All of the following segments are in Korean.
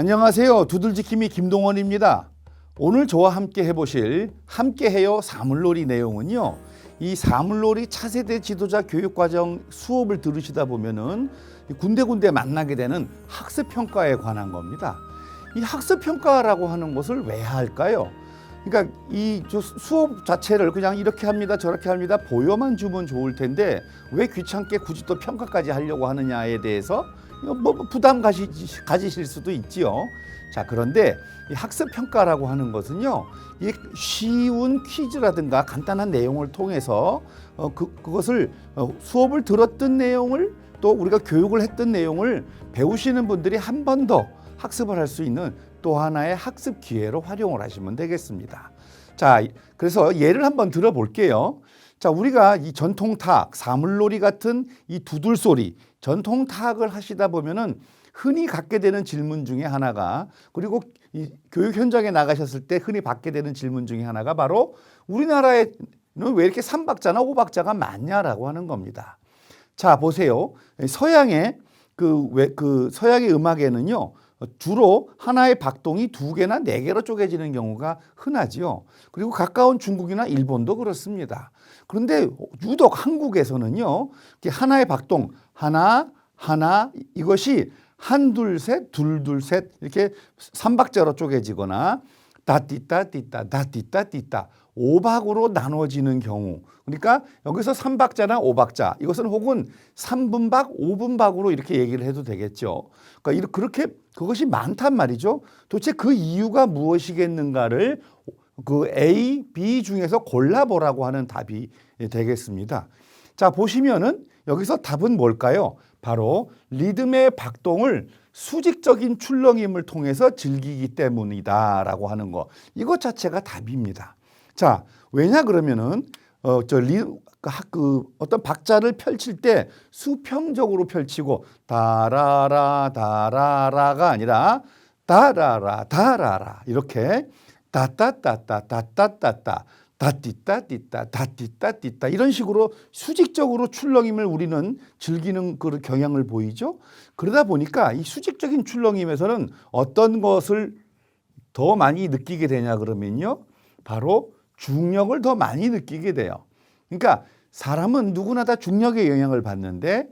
안녕하세요. 두들지킴이 김동원입니다. 오늘 저와 함께 해보실 함께해요 사물놀이 내용은요. 이 사물놀이 차세대 지도자 교육과정 수업을 들으시다 보면은 군데군데 만나게 되는 학습 평가에 관한 겁니다. 이 학습 평가라고 하는 것을 왜 할까요? 그러니까 이저 수업 자체를 그냥 이렇게 합니다, 저렇게 합니다 보여만 주면 좋을 텐데 왜 귀찮게 굳이 또 평가까지 하려고 하느냐에 대해서 뭐 부담 가시, 가지실 수도 있지요. 자 그런데 이 학습 평가라고 하는 것은요, 이 쉬운 퀴즈라든가 간단한 내용을 통해서 어, 그, 그것을 어, 수업을 들었던 내용을 또 우리가 교육을 했던 내용을 배우시는 분들이 한 번 더 학습을 할 수 있는 또 하나의 학습 기회로 활용을 하시면 되겠습니다. 자, 그래서 예를 한번 들어볼게요. 자, 우리가 이 전통 타악, 사물놀이 같은 이 두들 소리, 전통 타악을 하시다 보면은 흔히 갖게 되는 질문 중에 하나가 그리고 이 교육 현장에 나가셨을 때 흔히 받게 되는 질문 중에 하나가 바로 우리나라에는 왜 이렇게 삼박자나 오박자가 많냐라고 하는 겁니다. 자, 보세요. 서양의 그, 왜, 그 서양의 음악에는요. 주로 하나의 박동이 두 개나 네 개로 쪼개지는 경우가 흔하지요. 그리고 가까운 중국이나 일본도 그렇습니다. 그런데 유독 한국에서는요. 하나의 박동 하나 하나 이것이 한 둘 셋 둘 둘 셋 이렇게 삼박자로 쪼개지거나 다띠따 띠따 다띠따 띠따 오박으로 나눠지는 경우 그러니까 여기서 삼박자나 오박자 이것은 혹은 삼분박 오분박으로 이렇게 얘기를 해도 되겠죠. 그러니까 그렇게 그것이 많단 말이죠. 도대체 그 이유가 무엇이겠는가를 그 A, B 중에서 골라보라고 하는 답이 되겠습니다. 자 보시면은 여기서 답은 뭘까요? 바로 리듬의 박동을 수직적인 출렁임을 통해서 즐기기 때문이다라고 하는 거. 이것 자체가 답입니다. 자, 왜냐 그러면은 어 저 리, 그 어떤 박자를 펼칠 때 수평적으로 펼치고 다라라 다라라가 아니라 다라라 다라라 이렇게 따따따따 따따따따 다띠따 띠따 다띠따 띠따 이런 식으로 수직적으로 출렁임을 우리는 즐기는 그 경향을 보이죠. 그러다 보니까 이 수직적인 출렁임에서는 어떤 것을 더 많이 느끼게 되냐 그러면요. 바로 중력을 더 많이 느끼게 돼요. 그러니까 사람은 누구나 다 중력의 영향을 받는데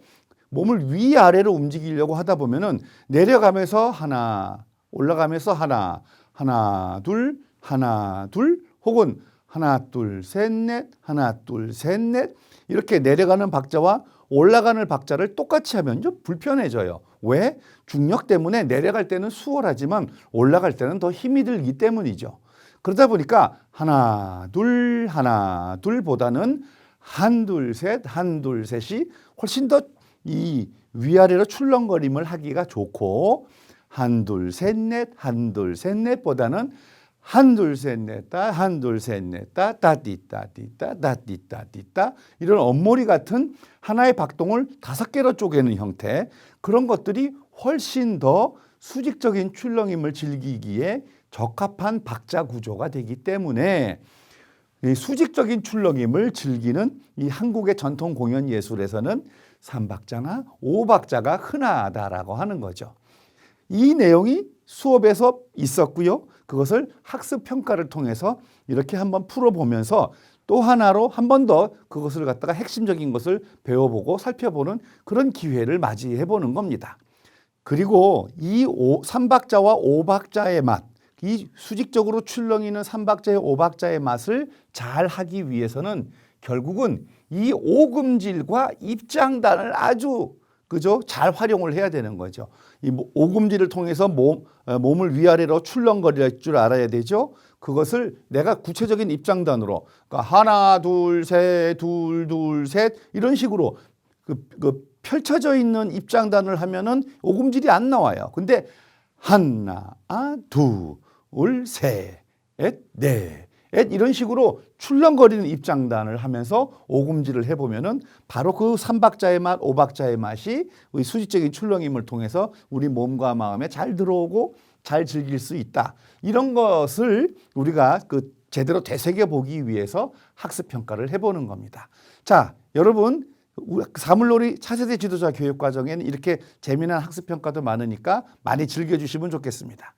몸을 위아래로 움직이려고 하다 보면은 내려가면서 하나, 올라가면서 하나, 하나, 둘, 하나, 둘, 혹은 하나, 둘, 셋, 넷, 하나, 둘, 셋, 넷 이렇게 내려가는 박자와 올라가는 박자를 똑같이 하면 좀 불편해져요. 왜? 중력 때문에 내려갈 때는 수월하지만 올라갈 때는 더 힘이 들기 때문이죠. 그러다 보니까 하나, 둘, 하나, 둘보다는 한, 둘, 셋, 한, 둘, 셋이 훨씬 더 이 위아래로 출렁거림을 하기가 좋고 한, 둘, 셋, 넷, 한, 둘, 셋, 넷보다는 한, 둘, 셋, 넷, 따, 한, 둘, 셋, 넷, 따, 따띠, 따띠, 따, 따띠, 따띠, 따 이런 엄모리 같은 하나의 박동을 다섯 개로 쪼개는 형태. 그런 것들이 훨씬 더 수직적인 출렁임을 즐기기에 적합한 박자 구조가 되기 때문에 이 수직적인 출렁임을 즐기는 이 한국의 전통 공연 예술에서는 삼박자나 오박자가 흔하다라고 하는 거죠. 이 내용이 수업에서 있었고요. 그것을 학습 평가를 통해서 이렇게 한번 풀어보면서 또 하나로 한 번 더 그것을 갖다가 핵심적인 것을 배워보고 살펴보는 그런 기회를 맞이해 보는 겁니다. 그리고 이 오, 삼박자와 오박자의 맛, 이 수직적으로 출렁이는 삼박자의 오박자의 맛을 잘 하기 위해서는 결국은 이 오금질과 입장단을 아주 그죠 잘 활용을 해야 되는 거죠. 이 오금질을 통해서 몸 어, 몸을 위아래로 출렁거릴 줄 알아야 되죠. 그것을 내가 구체적인 입장단으로 그러니까 하나 둘 셋 둘 둘 셋 이런 식으로 그, 그 펼쳐져 있는 입장단을 하면은 오금질이 안 나와요. 근데 하나, 아, 둘, 셋, 넷 이런 식으로 출렁거리는 입장단을 하면서 오금질을 해보면은 바로 그 삼박자의 맛, 오박자의 맛이 우리 수직적인 출렁임을 통해서 우리 몸과 마음에 잘 들어오고 잘 즐길 수 있다. 이런 것을 우리가 그 제대로 되새겨 보기 위해서 학습 평가를 해보는 겁니다. 자, 여러분 사물놀이 차세대 지도자 교육 과정에는 이렇게 재미난 학습 평가도 많으니까 많이 즐겨주시면 좋겠습니다.